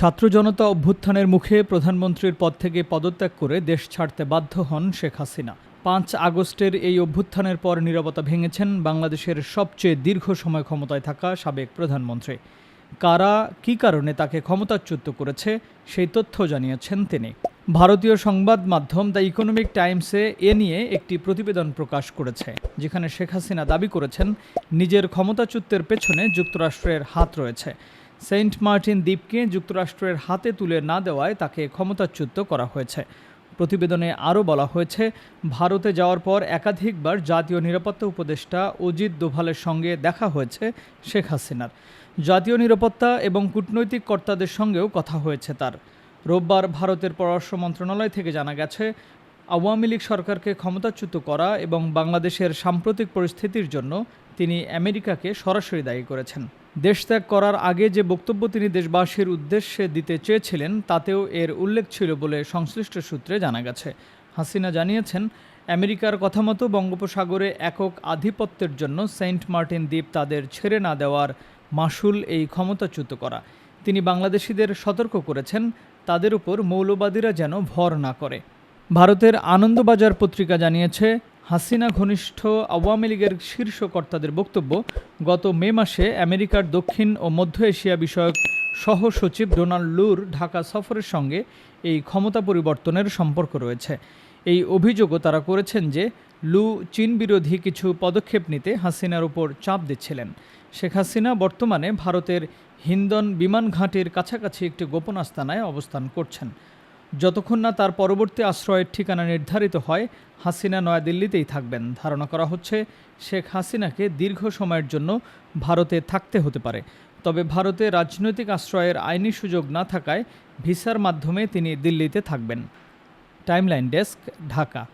ছাত্র জনতা অভ্যুত্থানের মুখে প্রধানমন্ত্রীর পদ থেকে পদত্যাগ করে দেশ ছাড়তে বাধ্য হন শেখ হাসিনা। পাঁচ আগস্টের এই অভ্যুত্থানের পর নিরবতা ভেঙেছেন বাংলাদেশের সবচেয়ে দীর্ঘ সময় ক্ষমতায় থাকা সাবেক প্রধানমন্ত্রী। কারা, কী কারণে তাকে ক্ষমতাচ্যুত করেছে, সেই তথ্য জানিয়েছেন তিনি। ভারতীয় সংবাদ মাধ্যম দ্য ইকোনমিক টাইমসে এ নিয়ে একটি প্রতিবেদন প্রকাশ করেছে, যেখানে শেখ হাসিনা দাবি করেছেন, নিজের ক্ষমতাচ্যুতের পেছনে যুক্তরাষ্ট্রের হাত রয়েছে। সেন্ট মার্টিন দ্বীপকে যুক্তরাষ্ট্রের হাতে তুলে না দেওয়ায় তাকে ক্ষমতাচ্যুত করা হয়েছে। প্রতিবেদনে আরও বলা হয়েছে, ভারতে যাওয়ার পর একাধিকবার জাতীয় নিরাপত্তা উপদেষ্টা অজিত দোভালের সঙ্গে দেখা হয়েছে শেখ হাসিনার। জাতীয় নিরাপত্তা এবং কূটনৈতিক কর্তাদের সঙ্গেও কথা হয়েছে তার। রোববার ভারতের পররাষ্ট্র মন্ত্রণালয় থেকে জানা গেছে, আওয়ামী লীগ সরকারকে ক্ষমতাচ্যুত করা এবং বাংলাদেশের সাম্প্রতিক পরিস্থিতির জন্য তিনি আমেরিকাকে সরাসরি দায়ী করেছেন। দেশ ত্যাগ করার আগে যে বক্তব্য তিনি দেশবাসীর উদ্দেশ্যে দিতে চেয়েছিলেন, তাতেও এর উল্লেখ ছিল বলে সংশ্লিষ্ট সূত্রে জানা গেছে। হাসিনা জানিয়েছেন, আমেরিকার কথা মতো বঙ্গোপসাগরে একক আধিপত্যের জন্য সেন্ট মার্টিন দ্বীপ তাদের ছেড়ে না দেওয়ার মাসুল এই ক্ষমতাচ্যুত করা। তিনি বাংলাদেশিদের সতর্ক করেছেন, তাদের উপর মৌলবাদীরা যেন ভর না করে। ভারতের আনন্দবাজার পত্রিকা জানিয়েছে হাসিনা ঘনিষ্ঠ আওয়ামী লীগের শীর্ষ কর্তাদের বক্তব্য, গত মে মাসে আমেরিকার দক্ষিণ ও মধ্য এশিয়া বিষয়ক সহ সচিব ডোনাল্ড লুর ঢাকা সফরের সঙ্গে এই ক্ষমতা পরিবর্তনের সম্পর্ক রয়েছে। এই অভিযোগও তারা করেছেন যে, লু চীন বিরোধী কিছু পদক্ষেপ নিতে হাসিনার উপর চাপ দিচ্ছিলেন। শেখ হাসিনা বর্তমানে ভারতের হিন্দন বিমান ঘাঁটির কাছাকাছি একটি গোপন আস্তানায় অবস্থান করছেন। যতক্ষণ না তার পরবর্তী আশ্রয়ের ঠিকানা নির্ধারিত হয়, হাসিনা নয়াদিল্লিতেই থাকবেন। ধারণা করা হচ্ছে, শেখ হাসিনাকে দীর্ঘ সময়ের জন্য ভারতে থাকতে হতে পারে। তবে ভারতে রাজনৈতিক আশ্রয়ের আইনি সুযোগ না থাকায় ভিসার মাধ্যমে তিনি দিল্লিতে থাকবেন। Timeline desk, Dhaka.